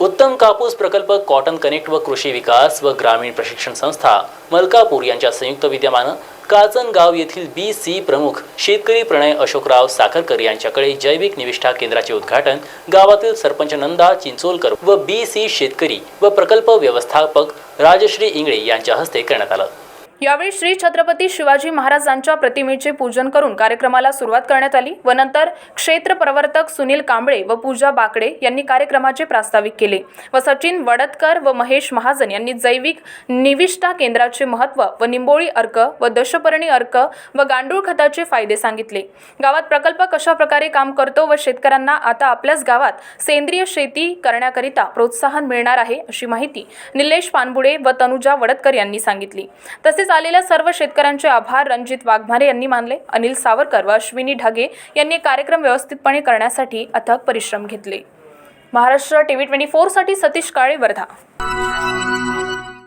उत्तम कापूस प्रकल्प कॉटन कनेक्ट व कृषी विकास व ग्रामीण प्रशिक्षण संस्था मलकापूर यांच्या संयुक्त विद्यमानं काचनगाव येथील बी सी प्रमुख शेतकरी प्रणय अशोकराव साखरकर यांच्याकडे जैविक निविष्ठा केंद्राचे उद्घाटन गावातील सरपंच नंदा चिंचोलकर व बी सी शेतकरी व प्रकल्प व्यवस्थापक राजश्री इंगळे यांच्या हस्ते करण्यात आलं. यावेळी श्री छत्रपती शिवाजी महाराजांच्या प्रतिमेचे पूजन करून कार्यक्रमाला सुरुवात करण्यात आली व नंतर क्षेत्र प्रवर्तक सुनील कांबळे व पूजा बाकडे यांनी कार्यक्रमाचे प्रास्ताविक केले व सचिन वडतकर व महेश महाजन यांनी जैविक निविष्ठा केंद्राचे महत्त्व व निंबोळी अर्क व दशपर्णी अर्क व गांडूळ खताचे फायदे सांगितले. गावात प्रकल्प कशा प्रकारे काम करतो व शेतकऱ्यांना आता आपल्याच गावात सेंद्रिय शेती करण्याकरिता प्रोत्साहन मिळणार आहे अशी माहिती निलेश पानबुडे व तनुजा वडतकर यांनी सांगितली. तसेच तसेच आलेल्या सर्व शेतकऱ्यांचे आभार रणजित वाघमारे यांनी मानले. अनिल सावरकर व अश्विनी ढगे यांनी कार्यक्रम व्यवस्थितपणे करण्यासाठी अथक परिश्रम घेतले. महाराष्ट्र टीव्ही ट्वेंटी फोरसाठी सतीश काळे वर्धा.